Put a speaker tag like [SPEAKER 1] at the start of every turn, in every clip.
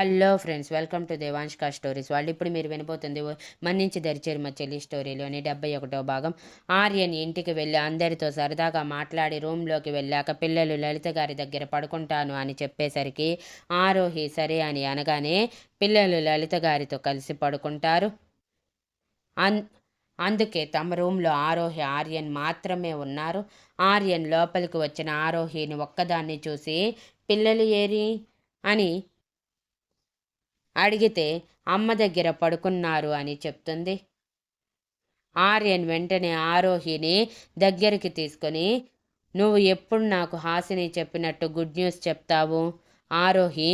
[SPEAKER 1] Hello friends welcome to దేవాంష్కా stories. వాళ్ళు ఇప్పుడు మీరు వినబోతుంది మన్నించి దరిచేరు మా చెల్లి స్టోరీలోని డెబ్బై ఒకటో భాగం. ఆర్యన్ ఇంటికి వెళ్ళి అందరితో సరదాగా మాట్లాడి రూమ్లోకి వెళ్ళాక పిల్లలు లలిత గారి దగ్గర పడుకుంటాను అని చెప్పేసరికి ఆరోహి సరే అని అనగానే పిల్లలు లలిత గారితో కలిసి పడుకుంటారు. అన్ అందుకే తమ రూమ్లో ఆరోహి ఆర్యన్ మాత్రమే ఉన్నారు. ఆర్యన్ లోపలికి వచ్చిన ఆరోహిని ఒక్కదాన్ని చూసి పిల్లలు ఏరి? అని అడిగితే అమ్మ దగ్గర పడుకున్నారు అని చెప్తుంది. ఆర్యన్ వెంటనే ఆరోహిని దగ్గరికి తీసుకొని నువ్వు ఎప్పుడు నాకు హాసిని చెప్పినట్టు గుడ్ న్యూస్ చెప్తావు? ఆరోహి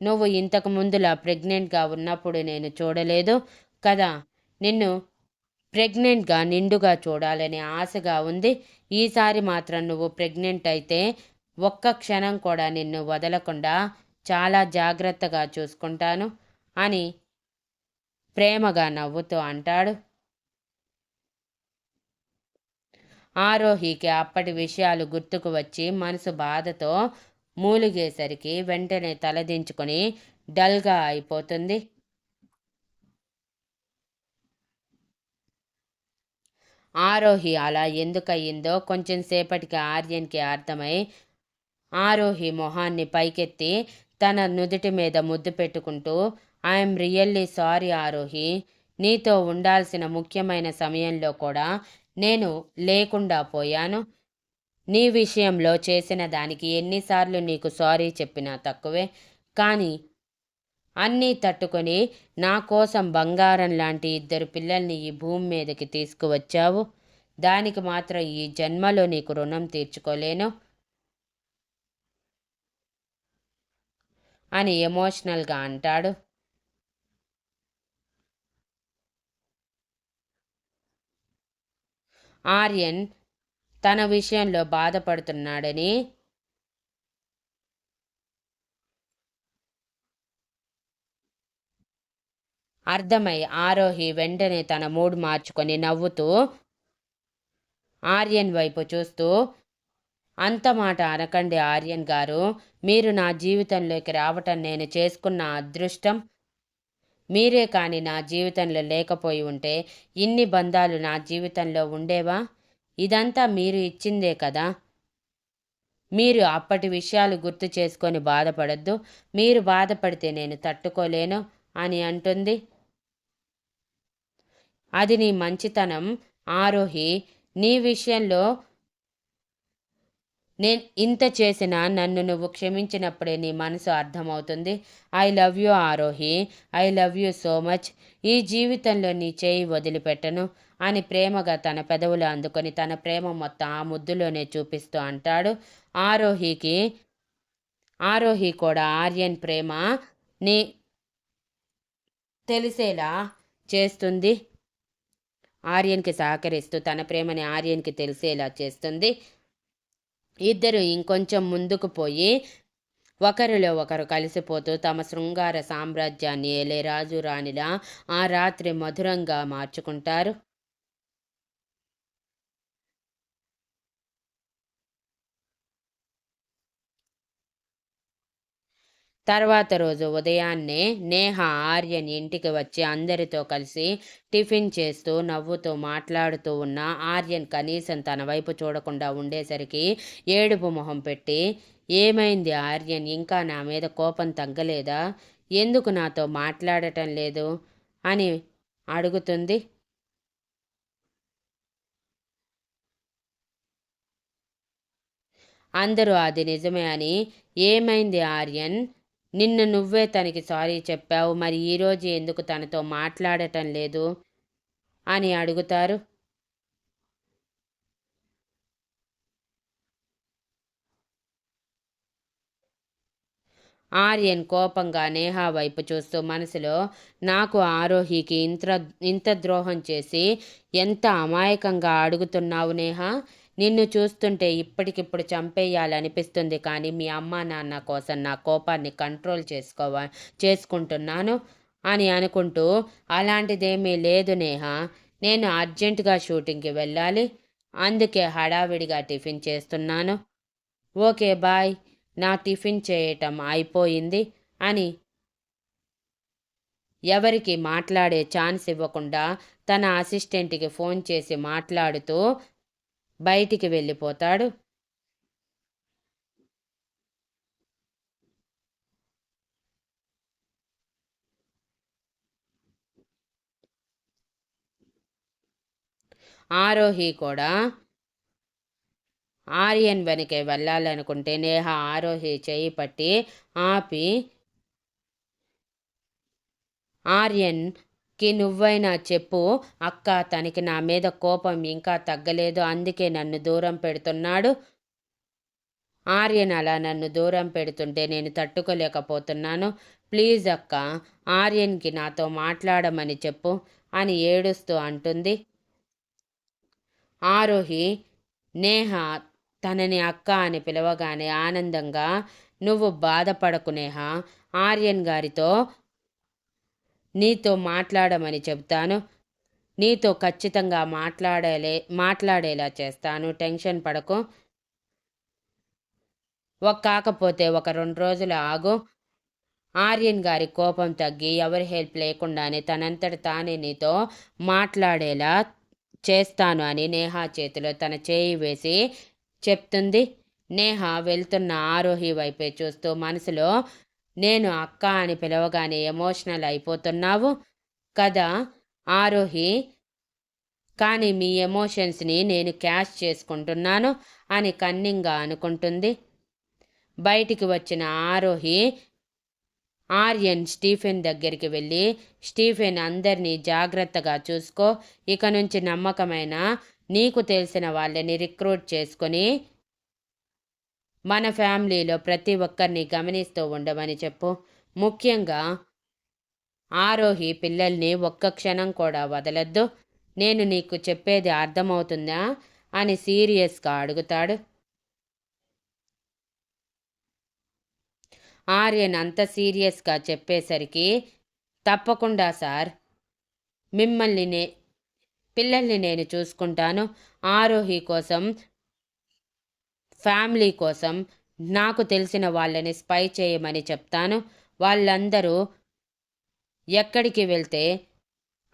[SPEAKER 1] నువ్వు ఇంతకు ముందులా ప్రెగ్నెంట్గా ఉన్నప్పుడు నేను చూడలేదు కదా? నిన్ను ప్రెగ్నెంట్గా నిండుగా చూడాలని ఆశగా ఉంది. ఈసారి మాత్రం నువ్వు ప్రెగ్నెంట్ అయితే ఒక్క క్షణం కూడా నిన్ను వదలకుండా చాలా జాగ్రత్తగా చూసుకుంటాను అని ప్రేమగా నవ్వుతూ అంటాడు. ఆరోహికి అప్పటి విషయాలు గుర్తుకు వచ్చి మనసు బాధతో మూలిగేసరికి వెంటనే తలదించుకొని డల్గా అయిపోతుంది. ఆరోహి అలా ఎందుకయ్యిందో కొంచెం సేపటికి ఆర్యన్కి అర్థమై ఆరోహి మొహాన్ని పైకెత్తి తన నుదుటి మీద ముద్దు పెట్టుకుంటూ ఐఎమ్ రియల్లీ సారీ ఆరోహి నీతో ఉండాల్సిన ముఖ్యమైన సమయంలో కూడా నేను లేకుండా పోయాను. నీ విషయంలో చేసిన దానికి ఎన్నిసార్లు నీకు సారీ చెప్పినా తక్కువే. కానీ అన్నీ తట్టుకొని నా కోసం బంగారం లాంటి ఇద్దరు పిల్లల్ని ఈ భూమి మీదకి తీసుకువచ్చావు. దానికి మాత్రం ఈ జన్మలో నీకు రుణం తీర్చుకోలేను. అని ఎమోషనల్గా అంటాడు. ఆర్యన్ తన విషయంలో బాధపడుతున్నాడని అర్థమై ఆరోహి వెంటనే తన మూడ్ మార్చుకొని నవ్వుతూ ఆర్యన్ వైపు చూస్తూ అంత మాట అనకండి ఆర్యన్ గారు. మీరు నా జీవితంలోకి రావటం నేను చేసుకున్న అదృష్టం. మీరే కానీ నా జీవితంలో లేకపోయి ఉంటే ఇన్ని బంధాలు నా జీవితంలో ఉండేవా? ఇదంతా మీరు ఇచ్చిందే కదా. మీరు అప్పటి విషయాలు గుర్తు చేసుకొని బాధపడద్దు. మీరు బాధపడితే నేను తట్టుకోలేను అని అంటుంది. అది నీ మంచితనం. ఆరోహి నీ విషయంలో నేను ఇంత చేసినా నన్ను నువ్వు క్షమించినప్పుడే నీ మనసు అర్థమవుతుంది. I love you Aarohi. I love you so much ఈ జీవితంలో నీ చేయి వదిలిపెట్టను అని ప్రేమగా తన పెదవులు అందుకొని తన ప్రేమ మొత్తం ఆ ముద్దులోనే చూపిస్తూ అంటాడు. ఆరోహికి ఆరోహి కూడా ఆర్యన్ ప్రేమ నీ తెలిసేలా చేస్తుంది. ఆర్యన్కి సహకరిస్తూ తన ప్రేమని ఆర్యన్కి తెలిసేలా చేస్తుంది. ఇద్దరు ఇంకొంచెం ముందుకు పోయి ఒకరిలో ఒకరు కలిసిపోతూ తమ శృంగార సామ్రాజ్యాన్ని ఏలే రాజు రాణిలా ఆ రాత్రి మధురంగా మార్చుకుంటారు. తర్వాత రోజు ఉదయాన్నే నేహ ఆర్యన్ ఇంటికి వచ్చి అందరితో కలిసి టిఫిన్ చేస్తూ నవ్వుతూ మాట్లాడుతూ ఉన్న ఆర్యన్ కనీసం తన వైపు చూడకుండా ఉండేసరికి ఏడుపు మొహం పెట్టి ఏమైంది ఆర్యన్? ఇంకా నా మీద కోపం తగ్గలేదా? ఎందుకు నాతో మాట్లాడటం లేదు? అని అడుగుతుంది. అందరూ అది నిజమే అని ఏమైంది ఆర్యన్? నిన్న నువ్వే తనకి సారీ చెప్పావు. మరి ఈరోజు ఎందుకు తనతో మాట్లాడటం లేదు? అని అడుగుతారు. ఆర్యన్ కోపంగా నేహా వైపు చూస్తూ మనసులో నాకు ఆరోహికి ఇంత ఇంత ద్రోహం చేసి ఎంత అమాయకంగా అడుగుతున్నావు నేహా? నిన్ను చూస్తుంటే ఇప్పటికిప్పుడు చంపేయాలనిపిస్తుంది కానీ మీ అమ్మ నాన్న కోసం నా కోపాన్ని కంట్రోల్ చేసుకోవ చేసుకుంటున్నాను అని అనుకుంటూ అలాంటిదేమీ లేదు నేహ. నేను అర్జెంటుగా షూటింగ్కి వెళ్ళాలి. అందుకే హడావిడిగా టిఫిన్ చేస్తున్నాను. Okay bye. నా టిఫిన్ చేయటం అయిపోయింది అని ఎవరికి మాట్లాడే ఛాన్స్ ఇవ్వకుండా తన అసిస్టెంట్కి ఫోన్ చేసి మాట్లాడుతూ బయటికి వెళ్ళిపోతాడు. ఆరోహి కూడా ఆర్యన్ వెనకే వెళ్ళాలనుకుంటే నేహ ఆరోహి చేయి పట్టి ఆపి ఆర్యన్ కి నువ్వైనా చెప్పు. అక్క తనకి నా మీద కోపం ఇంకా తగ్గలేదు. అందుకే నన్ను దూరం పెడుతున్నాడు. ఆర్యన్ అలా నన్ను దూరం పెడుతుంటే నేను తట్టుకోలేకపోతున్నాను. ప్లీజ్ అక్క ఆర్యన్కి నాతో మాట్లాడమని చెప్పు అని ఏడుస్తూ అంటుంది. ఆరోహి నేహ తనని అక్క అని పిలవగానే ఆనందంగా నువ్వు బాధపడకు నేహ. ఆర్యన్ గారితో నీతో మాట్లాడమని చెబుతాను. నీతో ఖచ్చితంగా మాట్లాడలే మాట్లాడేలా చేస్తాను. టెన్షన్ పడకు. ఒక కాకపోతే ఒక రెండు రోజులు ఆగు. ఆర్యన్ గారి కోపం తగ్గి ఎవరి హెల్ప్ లేకుండానే తనంతట తానే నీతో మాట్లాడేలా చేస్తాను అని నేహా చేతిలో తన చేయి వేసి చెప్తుంది. నేహ వెళ్తున్న ఆరోహి వైపే చూస్తూ మనసులో నేను అక్క అని పిలవగానే ఎమోషనల్ అయిపోతున్నావు కదా ఆరోహి. కానీ మీ ఎమోషన్స్ని నేను క్యాష్ చేసుకుంటున్నాను అని కన్నింగా అనుకుంటుంది. బయటికి వచ్చిన ఆరోహి ఆర్యన్ స్టీఫెన్ దగ్గరికి వెళ్ళి స్టీఫెన్ అందరినీ జాగ్రత్తగా చూసుకో ఇక నుంచి నమ్మకమైన నీకు తెలిసిన వాళ్ళని రిక్రూట్ చేసుకొని మన ఫ్యామిలీలో ప్రతి ఒక్కరిని గమనిస్తూ ఉండమని చెప్పు. ముఖ్యంగా ఆరోహి పిల్లల్ని ఒక్క క్షణం కూడా వదలద్దు. నేను నీకు చెప్పేది అర్థమవుతుందా అని సీరియస్గా అడుగుతాడు. ఆర్యన్ అంత సీరియస్గా చెప్పేసరికి తప్పకుండా సార్. మిమ్మల్ని నే పిల్లల్ని నేను చూసుకుంటాను. ఆరోహి కోసం ఫ్యామిలీ కోసం నాకు తెలిసిన వాళ్ళని స్పై చేయమని చెప్తాను. వాళ్ళందరూ ఎక్కడికి వెళ్తే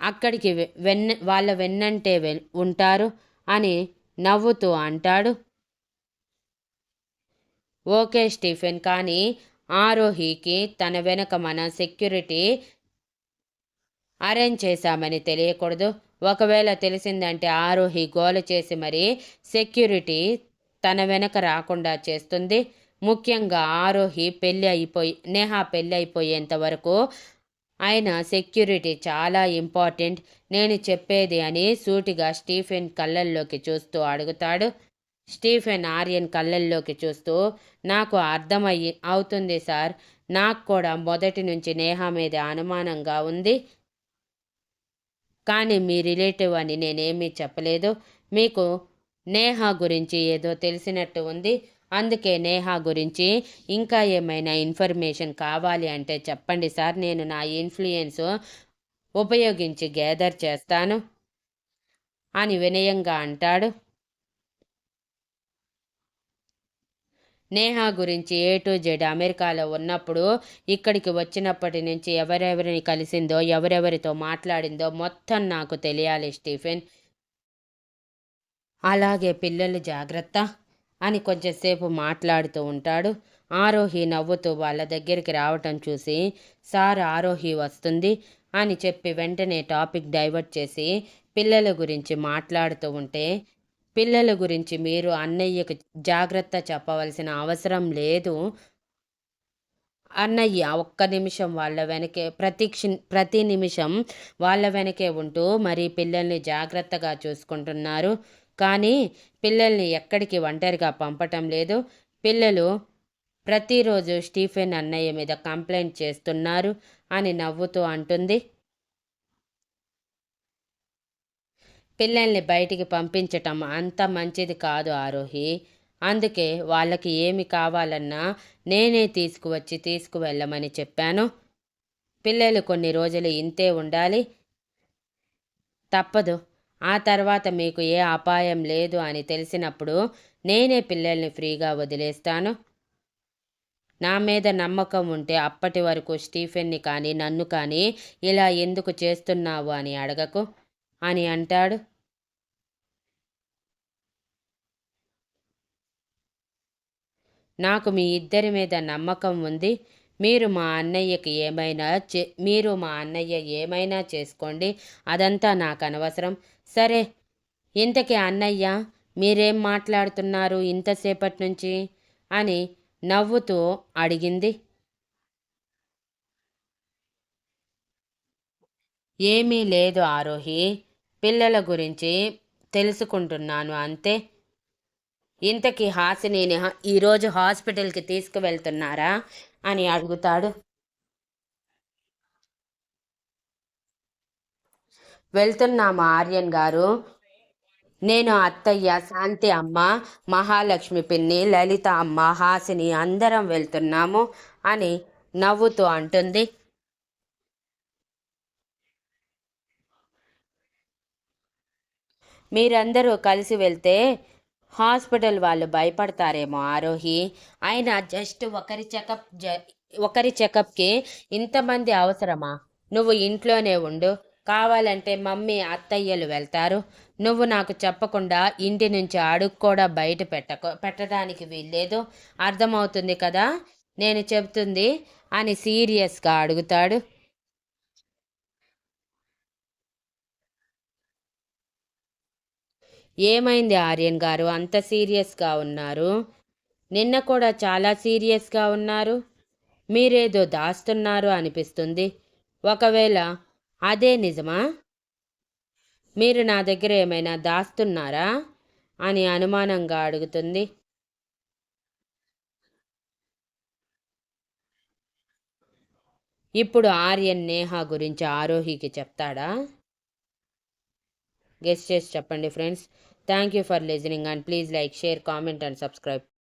[SPEAKER 1] అక్కడికి వెన్న వాళ్ళ వెన్నంటే ఉంటారు అని నవ్వుతూ అంటాడు. ఓకే స్టీఫెన్ కానీ ఆరోహికి తన వెనక మన సెక్యూరిటీ అరేంజ్ చేశామని తెలియకూడదు. ఒకవేళ తెలిసిందంటే ఆరోహి గోల చేసి మరి సెక్యూరిటీ తన వెనక రాకుండా చేస్తుంది. ముఖ్యంగా ఆరోహి పెళ్ళి అయిపోయి నేహా పెళ్ళి అయిపోయేంత వరకు ఆయన సెక్యూరిటీ చాలా ఇంపార్టెంట్. నేను చెప్పేది అని సూటిగా స్టీఫెన్ కళ్ళల్లోకి చూస్తూ అడుగుతాడు. స్టీఫెన్ ఆర్యన్ కళ్ళల్లోకి చూస్తూ నాకు అర్థమయ్యి అవుతుంది సార్. నాకు కూడా మొదటి నుంచి నేహ మీద అనుమానంగా ఉంది. కానీ మీ రిలేటివ్ అని నేనేమీ చెప్పలేదు. మీకు నేహా గురించి ఏదో తెలిసినట్టు ఉంది. అందుకే నేహా గురించి ఇంకా ఏమైనా ఇన్ఫర్మేషన్ కావాలి అంటే చెప్పండి సార్. నేను నా ఇన్ఫ్లుయెన్స్ ఉపయోగించి గ్యాదర్ చేస్తాను. అని వినయంగా అంటాడు. నేహా గురించి ఏ టు జెడ్ అమెరికాలో ఉన్నప్పుడు ఇక్కడికి వచ్చినప్పటి నుంచి ఎవరెవరిని కలిసిందో ఎవరెవరితో మాట్లాడిందో మొత్తం నాకు తెలియాలి స్టీఫెన్. అలాగే పిల్లలు జాగ్రత్త అని కొంచెంసేపు మాట్లాడుతూ ఉంటాడు. ఆరోహి నవ్వుతూ వాళ్ళ దగ్గరికి రావటం చూసి సార్ ఆరోహి వస్తుంది అని చెప్పి వెంటనే టాపిక్ డైవర్ట్ చేసి పిల్లల గురించి మాట్లాడుతూ ఉంటే పిల్లల గురించి మీరు అన్నయ్యకు జాగ్రత్త చెప్పవలసిన అవసరం లేదు. అన్నయ్య ఒక్క నిమిషం వాళ్ళ వెనకే ప్రతి ప్రతి నిమిషం వాళ్ళ వెనకే ఉంటూ మరి పిల్లల్ని జాగ్రత్తగా చూసుకుంటున్నారు. కానీ పిల్లల్ని ఎక్కడికి ఒంటరిగా పంపటం లేదు. పిల్లలు ప్రతిరోజు స్టీఫెన్ అన్నయ్య మీద కంప్లైంట్ చేస్తున్నారు అని నవ్వుతూ అంటుంది. పిల్లల్ని బయటికి పంపించటం అంత మంచిది కాదు ఆరోహి. అందుకే వాళ్ళకి ఏమి కావాలన్నా నేనే తీసుకువచ్చి తీసుకువెళ్ళమని చెప్పాను. పిల్లలు కొన్ని రోజులు ఇంతే ఉండాలి. తప్పదు. ఆ తర్వాత మీకు ఏ అపాయం లేదు అని తెలిసినప్పుడు నేనే పిల్లల్ని ఫ్రీగా వదిలేస్తాను. నా మీద నమ్మకం ఉంటే అప్పటి వరకు స్టీఫెన్ని కానీ నన్ను కానీ ఇలా ఎందుకు చేస్తున్నావు అని అడగకు అని అంటాడు. నాకు మీ ఇద్దరి మీద నమ్మకం ఉంది. మీరు మా అన్నయ్యకి ఏమైనా చే మీరు మా అన్నయ్య ఏమైనా చేసుకోండి. అదంతా నాకు అనవసరం. సరే ఇంతకీ అన్నయ్య మీరేం మాట్లాడుతున్నారు ఇంతసేపటి నుంచి అని నవ్వుతూ అడిగింది. ఏమీ లేదు ఆరోహి పిల్లల గురించి తెలుసుకుంటున్నాను అంతే. ఇంతకీ హాసిని ఈరోజు హాస్పిటల్కి తీసుకువెళ్తున్నారా? అని అడుగుతాడు. వెళ్తున్నాము ఆర్యన్ గారు నేను అత్తయ్య శాంతి అమ్మ మహాలక్ష్మి పిన్ని లలిత అమ్మ హాసిని అందరం వెళ్తున్నాము అని నవ్వుతూ అంటుంది. మీరందరూ కలిసి వెళ్తే హాస్పిటల్ వాళ్ళు భయపడతారేమో ఆరోహి. అయినా జస్ట్ ఒకరి చెకప్ జ ఒకరి చెకప్కి ఇంతమంది అవసరమా? నువ్వు ఇంట్లోనే ఉండు. కావాలంటే మమ్మీ అత్తయ్యలు వెళ్తారు. నువ్వు నాకు చెప్పకుండా ఇంటి నుంచి అడుగు కూడా బయట పెట్టక పెట్టడానికి వీల్లేదు. అర్థమవుతుంది కదా? నేను చెప్తుంది అని సీరియస్గా అడుగుతాడు. ఏమైంది ఆర్యన్ గారు? అంత సీరియస్గా ఉన్నారు? నిన్న కూడా చాలా సీరియస్గా ఉన్నారు. మీరేదో దాస్తున్నారు అనిపిస్తుంది. ఒకవేళ అదే నిజమా? మీరు నా దగ్గర ఏమైనా దాస్తున్నారా? అని అనుమానంగా అడుగుతుంది. ఇప్పుడు ఆర్యన్ నేహ గురించి ఆరోహికి చెప్తాడా? గెస్ట్ చేసి చెప్పండి friends. Thank you for listening and please like share comment and subscribe.